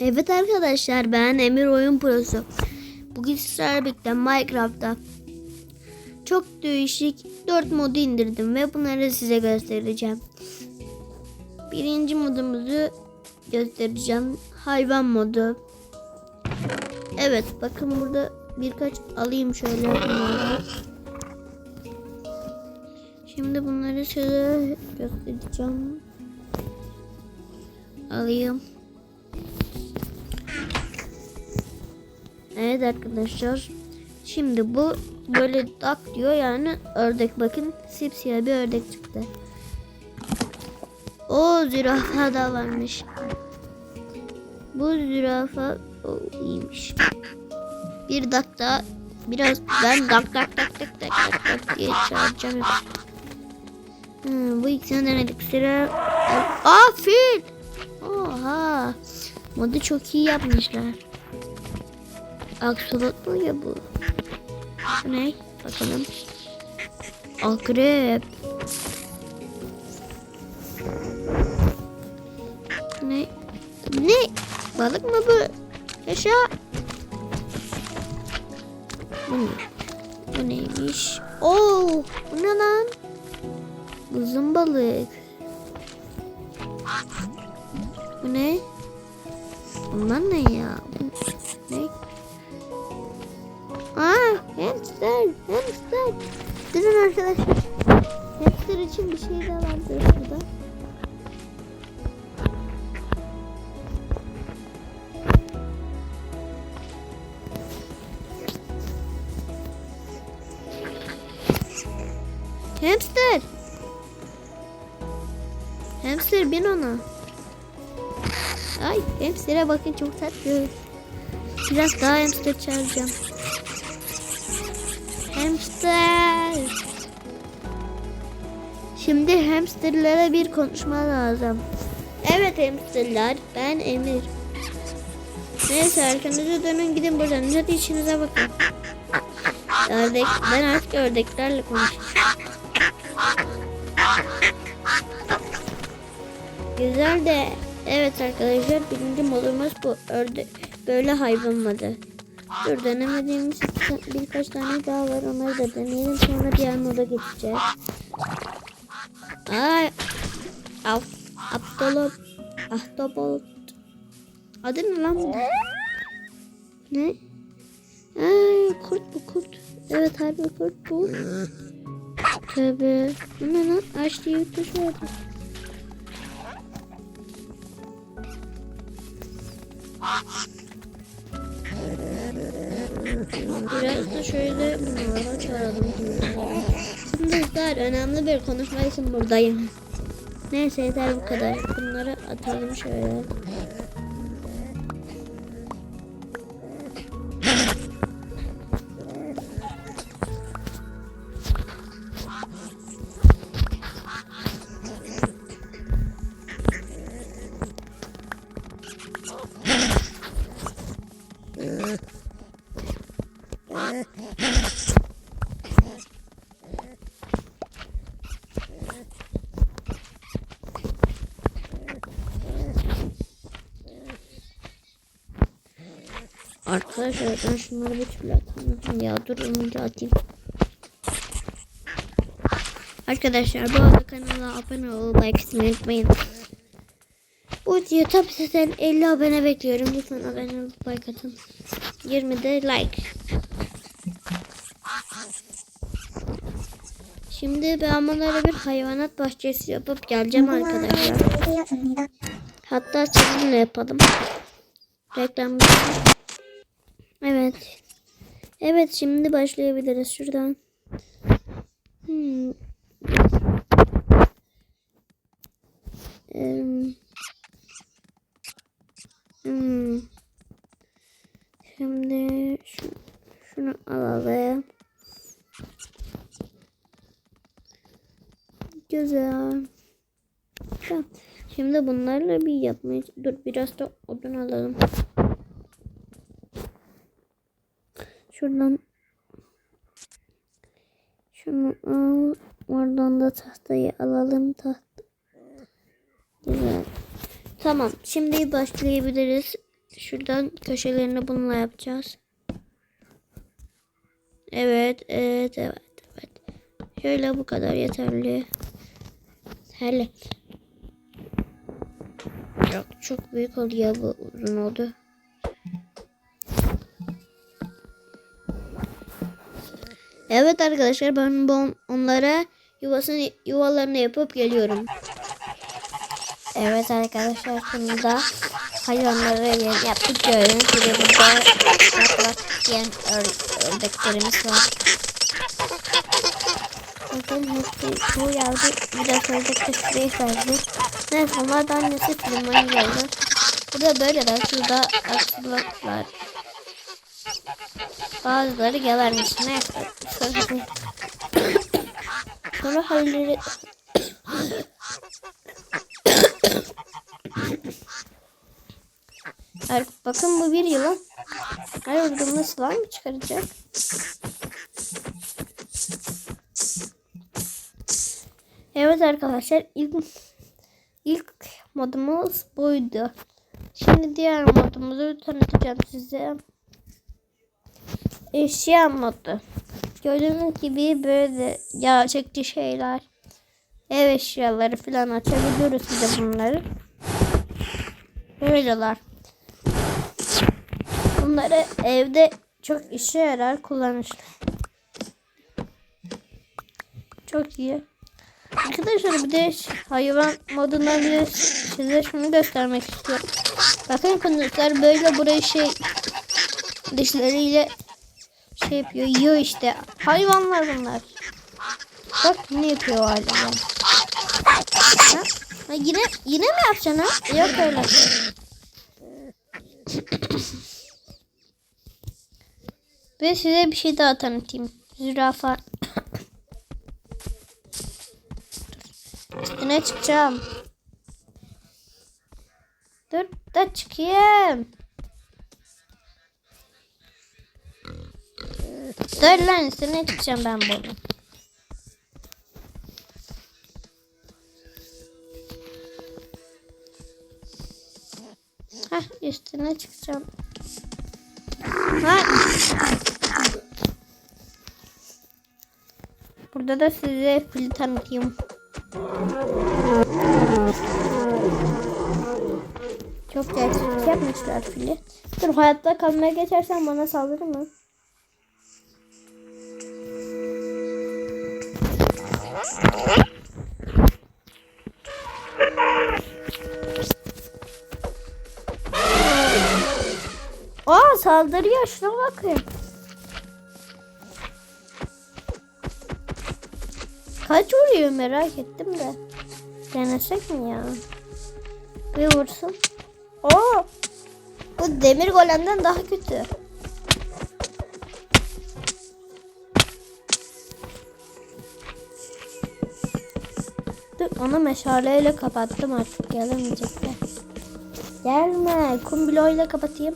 Evet arkadaşlar ben Emir Oyun Prosu. Bugün sizlerle birlikte Minecraft'ta çok değişik 4 modu indirdim ve bunları size göstereceğim. Birinci modumuzu göstereceğim. Hayvan modu. Evet bakın burada birkaç alayım şöyle bunları. Şimdi bunları size göstereceğim. Alayım. Evet arkadaşlar. Şimdi bu böyle dak diyor yani ördek bakın sipsiyah bir ördek çıktı. O zürafa da varmış. Bu zürafa o iyiymiş. Bir dak daha biraz ben dak dak dak dak dak dak dak diye çağıracağım. Hmm, bu ikisini denedik. Sıra... Aa fil! Oha! Modu çok iyi yapmışlar. Aksolot mu ya bu? Bu ne? Bakalım. Akrep. Ne? Ne? Balık mı bu? Yaşa. Bu ne? Bu neymiş? Oo, bu ne lan? Uzun balık. Bu ne? Bunlar ne ya? Hamster, hamster. Durun arkadaşlar. Hamster için bir şey de vardı şurada. Hamster. Hamster bin ona. Ay hamster'e bakın çok tatlı. Biraz daha hamster çağıracağım. Hamster. Şimdi hamsterlara bir konuşma lazım. Evet hamsterlar ben Emir. Neyse arkanıza dönün gidin buradan. Hadi işinize bakın. Ördek, ben artık ördeklerle konuşacağım. Güzel de evet arkadaşlar birinci modumuz bu. Örde böyle hayvan modu. Dur denemediğimiz bir- birkaç tane daha var. Onları da deneyelim. Sonra diğer moda geçeceğiz. Ay. Af. Aptolot. Ahtapot. Adı ne lan bu? Ne? Ay, kurt bu kurt. Evet harbi kurt bu. Tövbe. Bu ne lan? Aç diye bir vardı. Biraz da şöyle bunlara çağıralım. Kızlar önemli bir konuşma için buradayım. Neyse yeter bu kadar. Bunları atalım şöyle. Arkadaşlar ben şunları bir türlü atamıyorum. Ya dur önce atayım. Arkadaşlar bu arada kanala abone olup like etmeyi unutmayın. Bu video zaten 50 abone bekliyorum. Lütfen abone olup like atın. 20 de like. Şimdi ben bunlara bir hayvanat bahçesi yapıp geleceğim arkadaşlar. Hatta sizinle yapalım. Reklam Evet. Evet şimdi başlayabiliriz şuradan. Hmm. Hmm. Şimdi şu, şunu alalım. Güzel. Tamam. Şimdi bunlarla bir yapmayı dur biraz da odun alalım. Şuradan şunu al. Oradan da tahtayı alalım. Tahta. Güzel. Tamam. Şimdi başlayabiliriz. Şuradan köşelerini bununla yapacağız. Evet, evet, evet, evet. Şöyle bu kadar yeterli. Hele. Yok, çok büyük oldu ya bu uzun oldu. Evet arkadaşlar ben bu onlara yuvasını yuvalarını yapıp geliyorum. Evet arkadaşlar şimdi da hayvanları yem yaptık gördüğünüz gibi burada diyen ör- ördeklerimiz var. Bakın hepsi bu yavru biraz de şuraya verdi. Neyse onlar da annesi filmden geldi. Burada böyle de şurada aksılıklar. Bazıları gelermiş. Neyse. Sonra, sonra halleri bakın bu bir yılan. Her vurduğumda slime çıkaracak? Evet arkadaşlar ilk ilk modumuz buydu. Şimdi diğer modumuzu tanıtacağım size. Eşya modu. Gördüğünüz gibi böyle gerçekçi şeyler. Ev eşyaları falan açabiliyoruz size bunları. Böyleler. Bunları evde çok işe yarar kullanışlı. Çok iyi. Arkadaşlar bir de hayvan modundan bir size şunu göstermek istiyorum. Bakın kunduzlar böyle burayı şey dişleriyle şey yapıyor yiyor işte. Hayvanlar bunlar. Bak ne yapıyor hayvan. Ha? Ha, yine yine mi yapacaksın ha? Yok öyle. Ve size bir şey daha tanıtayım. Zürafa. Üstüne çıkacağım. Dur da çıkayım. Dur lan üstüne çıkacağım ben bunu. Hah üstüne çıkacağım. Ha. Burada da size fili tanıtayım. Çok gerçekçi yapmışlar fili. Dur hayatta kalmaya geçersen bana saldırır mı? Aa saldırıyor şuna bakın. Kaç vuruyor merak ettim de. Denesek mi ya? Bir vursun. Oo! Bu demir golemden daha kötü. Dur onu meşaleyle kapattım artık gelemeyecekler. Gelme. Kum bloğuyla kapatayım.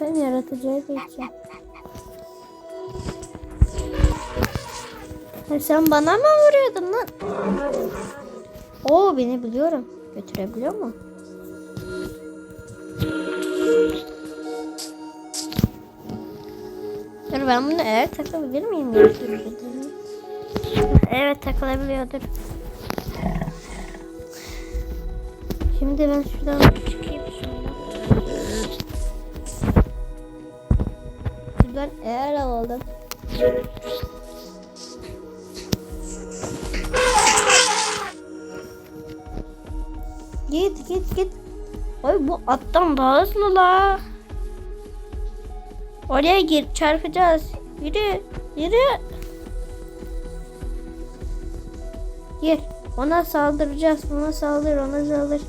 Ben yaratıcıya geçeceğim. Sen bana mı vuruyordun lan? Oo beni biliyorum. Götürebiliyor mu? Dur ben bunu eğer takabilir miyim? Evet takılabiliyordur. Şimdi ben şuradan çıkayım Şuradan eğer alalım. Git git git. Ay bu attan daha hızlı la. Oraya gir çarpacağız. Yürü yürü. Gir. Ona saldıracağız. Ona saldır ona saldır.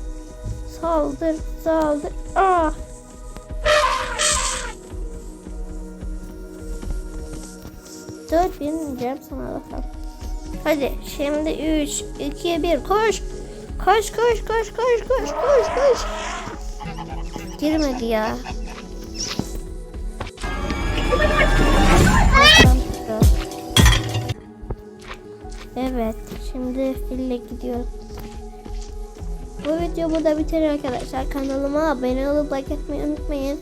Saldır saldır. Ah. 4 bineceğim sana bakalım. Hadi şimdi 3, 2, 1 koş. Koş koş koş koş koş koş koş. Girmedi ya. Evet şimdi fille gidiyorum. Bu video burada bitirir arkadaşlar. Kanalıma abone olup like etmeyi unutmayın.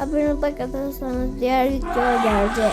Abone olup like atarsanız diğer video gelecek.